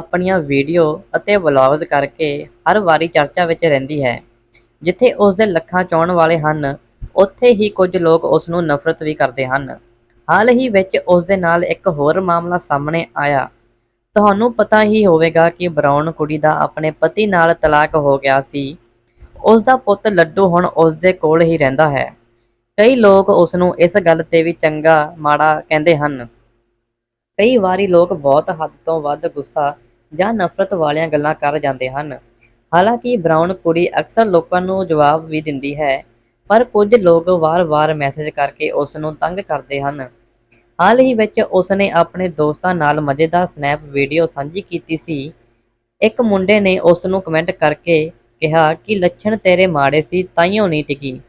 ਆਪਣੀਆਂ ਵੀਡੀਓ ਅਤੇ ਵਲੌਗਸ ਕਰਕੇ ਹਰ ਵਾਰੀ ਚਰਚਾ ਵਿੱਚ ਰਹਿੰਦੀ ਹੈ। ਜਿੱਥੇ ਉਸ ਦੇ ਲੱਖਾਂ ਚਾਹਣ ਵਾਲੇ ਹਨ, ਉੱਥੇ ਹੀ ਕੁਝ ਲੋਕ ਉਸ ਨੂੰ ਨਫ਼ਰਤ ਵੀ ਕਰਦੇ ਹਨ। ਹਾਲ ਹੀ ਵਿੱਚ ਉਸ ਦੇ ਨਾਲ ਇੱਕ ਹੋਰ ਮਾਮਲਾ ਸਾਹਮਣੇ ਆਇਆ। ਤੁਹਾਨੂੰ ਪਤਾ ਹੀ ਹੋਵੇਗਾ ਕਿ ਬਰਾਊਨ ਕੁੜੀ ਦਾ ਆਪਣੇ ਪਤੀ ਨਾਲ ਤਲਾਕ ਹੋ ਗਿਆ ਸੀ। ਉਸ ਦਾ ਪੁੱਤ ਲੱਡੂ ਹੁਣ ਉਸ ਦੇ ਕੋਲ ਹੀ ਰਹਿੰਦਾ ਹੈ। ਕਈ ਲੋਕ ਉਸ ਨੂੰ ਇਸ ਗੱਲ ਤੇ ਵੀ ਚੰਗਾ ਮਾੜਾ ਕਹਿੰਦੇ ਹਨ। ਕਈ ਵਾਰੀ ਲੋਕ ਬਹੁਤ ਹੱਦ ਤੋਂ ਵੱਧ ਗੁੱਸਾ ਜਾਂ ਨਫ਼ਰਤ ਵਾਲੀਆਂ ਗੱਲਾਂ ਕਰ ਜਾਂਦੇ ਹਨ। ਹਾਲਾਂਕਿ ਬਰਾਊਨ ਕੁੜੀ ਅਕਸਰ ਲੋਕਾਂ ਨੂੰ ਜਵਾਬ ਵੀ ਦਿੰਦੀ ਹੈ, ਪਰ ਕੁਝ ਲੋਕ ਵਾਰ-ਵਾਰ ਮੈਸੇਜ ਕਰਕੇ ਉਸ ਨੂੰ ਤੰਗ ਕਰਦੇ ਹਨ। ਹਾਲ ਹੀ ਵਿੱਚ ਉਸ ਨੇ ਆਪਣੇ ਦੋਸਤਾਂ ਨਾਲ ਮਜ਼ੇਦਾਰ ਸਨੈਪ ਵੀਡੀਓ ਸਾਂਝੀ ਕੀਤੀ ਸੀ। ਇੱਕ ਮੁੰਡੇ ਨੇ ਉਸ ਨੂੰ ਕਮੈਂਟ ਕਰਕੇ ਕਿਹਾ ਕਿ, ਲੱਛਣ ਤੇਰੇ ਮਾੜੇ ਸੀ, ਤਾਈਓ ਨਹੀਂ ਟਿਕੀ।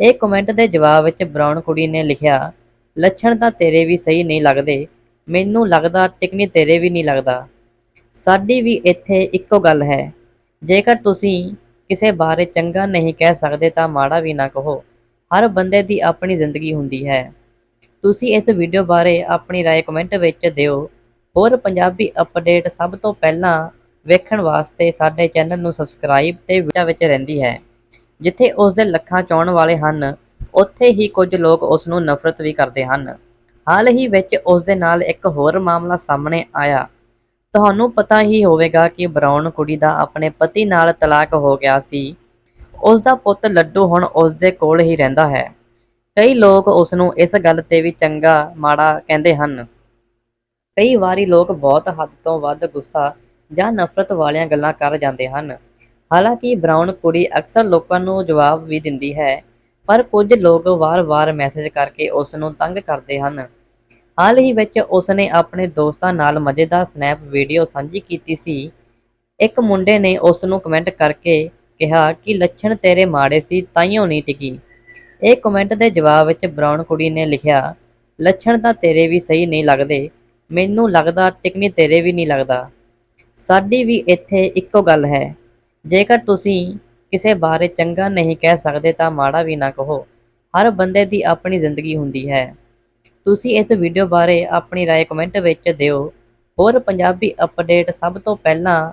ਇਹ ਕਮੈਂਟ ਦੇ ਜਵਾਬ ਵਿੱਚ ਬਰਾਊਨ ਕੁੜੀ ਨੇ ਲਿਖਿਆ, ਲੱਛਣ ਤਾਂ ਤੇਰੇ ਵੀ ਸਹੀ ਨਹੀਂ ਲੱਗਦੇ। ਮੈਨੂੰ ਲੱਗਦਾ ਟਿਕਣੀ ਤੇਰੇ ਵੀ ਨਹੀਂ ਲੱਗਦਾ। ਸਾਡੀ ਵੀ ਇੱਥੇ ਇੱਕੋ ਗੱਲ ਹੈ ਜੇਕਰ ਤੁਸੀਂ ਕਿਸੇ ਬਾਰੇ ਚੰਗਾ ਨਹੀਂ ਕਹਿ ਸਕਦੇ ਤਾਂ ਮਾੜਾ ਵੀ ਨਾ ਕਹੋ ਹਰ ਬੰਦੇ ਦੀ ਆਪਣੀ ਜ਼ਿੰਦਗੀ ਹੁੰਦੀ ਹੈ ਤੁਸੀਂ ਇਸ ਵੀਡੀਓ ਬਾਰੇ ਆਪਣੀ رائے ਕਮੈਂਟ ਵਿੱਚ ਦਿਓ ਹੋਰ ਪੰਜਾਬੀ ਅਪਡੇਟ ਸਭ ਤੋਂ ਪਹਿਲਾਂ ਵੇਖਣ ਵਾਸਤੇ ਸਾਡੇ ਚੈਨਲ ਨੂੰ ਸਬਸਕ੍ਰਾਈਬ ਤੇ ਵੀਡੀਓ ਵਿੱਚ ਰਹਿੰਦੀ ਹੈ ਜਿੱਥੇ ਉਸ ਦੇ ਲੱਖਾਂ ਚਾਹਣ ਵਾਲੇ ਹਨ ਉੱਥੇ ਹੀ ਕੁਝ ਲੋਕ ਉਸ ਨੂੰ ਨਫ਼ਰਤ ਵੀ ਕਰਦੇ ਹਨ ਹਾਲ ਹੀ ਵਿੱਚ ਉਸ ਦੇ ਨਾਲ ਇੱਕ ਹੋਰ ਮਾਮਲਾ ਸਾਹਮਣੇ ਆਇਆ ਤੁਹਾਨੂੰ ਪਤਾ ਹੀ ਹੋਵੇਗਾ ਕਿ ਬਰਾਊਨ ਕੁੜੀ ਦਾ ਆਪਣੇ ਪਤੀ ਨਾਲ ਤਲਾਕ ਹੋ ਗਿਆ ਸੀ। ਉਸ ਦਾ ਪੁੱਤ ਲੱਡੂ ਹੁਣ ਉਸ ਦੇ ਕੋਲ ਹੀ ਰਹਿੰਦਾ ਹੈ। ਕਈ ਲੋਕ ਉਸ ਨੂੰ ਇਸ ਗੱਲ ਤੇ ਵੀ ਚੰਗਾ ਮਾੜਾ ਕਹਿੰਦੇ ਹਨ। ਕਈ ਵਾਰੀ ਲੋਕ ਬਹੁਤ ਹੱਦ ਤੋਂ ਵੱਧ ਗੁੱਸਾ ਜਾਂ ਨਫ਼ਰਤ ਵਾਲੀਆਂ ਗੱਲਾਂ ਕਰ ਜਾਂਦੇ ਹਨ। ਹਾਲਾਂਕਿ ਬਰਾਊਨ ਕੁੜੀ ਅਕਸਰ ਲੋਕਾਂ ਨੂੰ ਜਵਾਬ ਵੀ ਦਿੰਦੀ ਹੈ, ਪਰ ਕੁਝ ਲੋਕ ਵਾਰ-ਵਾਰ ਮੈਸੇਜ ਕਰਕੇ ਉਸ ਨੂੰ ਤੰਗ ਕਰਦੇ ਹਨ। ਹਾਲ ਹੀ ਵਿੱਚ ਉਸਨੇ ਆਪਣੇ ਦੋਸਤਾਂ ਨਾਲ ਮਜ਼ੇਦਾਰ ਸਨੈਪ ਵੀਡੀਓ ਸਾਂਝੀ ਕੀਤੀ ਸੀ। ਇੱਕ ਮੁੰਡੇ ਨੇ ਉਸ ਨੂੰ ਕਮੈਂਟ ਕਰਕੇ ਕਿਹਾ ਕਿ, ਲੱਛਣ ਤੇਰੇ ਮਾੜੇ ਸੀ, ਤਾਈਓ ਨਹੀਂ ਟਿਕੀ। ਇਹ ਕਮੈਂਟ ਦੇ ਜਵਾਬ ਵਿੱਚ ਬਰਾਊਨ ਕੁੜੀ ਨੇ ਲਿਖਿਆ, ਲੱਛਣ ਤਾਂ ਤੇਰੇ ਵੀ ਸਹੀ ਨਹੀਂ ਲੱਗਦੇ। ਮੈਨੂੰ ਲੱਗਦਾ ਟਿਕਣੀ ਤੇਰੇ ਵੀ ਨਹੀਂ ਲੱਗਦਾ। ਸਾਡੀ ਵੀ ਇੱਥੇ ਇੱਕੋ ਗੱਲ ਹੈ। ਜੇਕਰ ਤੁਸੀਂ ਕਿਸੇ ਬਾਰੇ ਚੰਗਾ ਨਹੀਂ ਕਹਿ ਸਕਦੇ ਤਾਂ ਮਾੜਾ ਵੀ ਨਾ ਕਹੋ। ਹਰ ਬੰਦੇ ਦੀ ਆਪਣੀ ਜ਼ਿੰਦਗੀ ਹੁੰਦੀ ਹੈ। ਤੁਸੀਂ ਇਸ ਵੀਡੀਓ ਬਾਰੇ ਆਪਣੀ رائے ਕਮੈਂਟ ਵਿੱਚ ਦਿਓ ਹੋਰ ਪੰਜਾਬੀ ਅਪਡੇਟ ਸਭ ਤੋਂ ਪਹਿਲਾਂ